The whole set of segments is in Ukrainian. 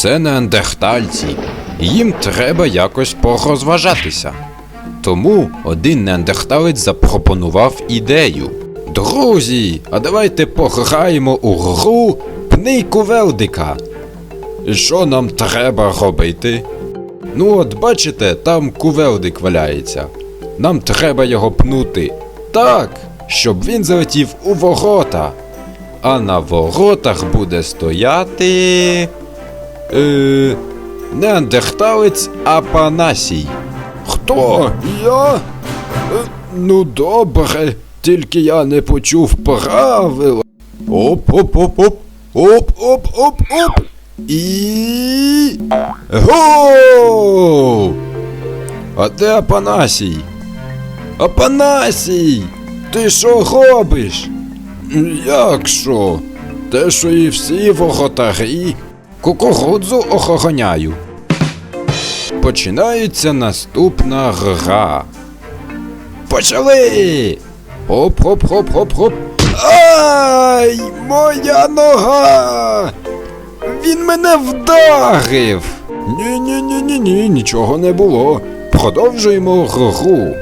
Це неандертальці. Їм треба якось порозважатися. Тому один неандерталець запропонував ідею. Друзі, а давайте пограємо у гру Пний кувелдика. І що нам треба робити? Ну, от бачите, там кувелдик валяється. Нам треба його пнути. Так, щоб він залетів у ворота. А на воротах буде стояти. Е, неандерталець Апанасій. Хто? Я? Е, ну добре, тільки я не почув правила. Оп-оп-оп-оп. Оп-оп-оп-оп. І. Гол! А де Апанасій? Апанасій! Ти що робиш? Як що? Те, що і всі воротарі кукурудзу охороняю. Починається наступна гра. Почали! Хоп-хоп-хоп-хоп-хоп. Ай! Моя нога! Він мене вдарив! Ні-ні-ні-ні-ні, нічого не було. Продовжуємо гру.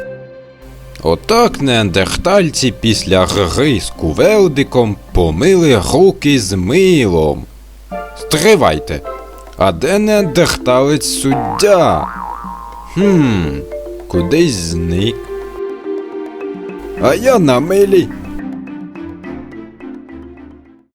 Отак неандертальці після гри з кувелдиком помили руки з милом. Стривайте. А де неандерталець суддя? Хм, кудись зник. А я на милі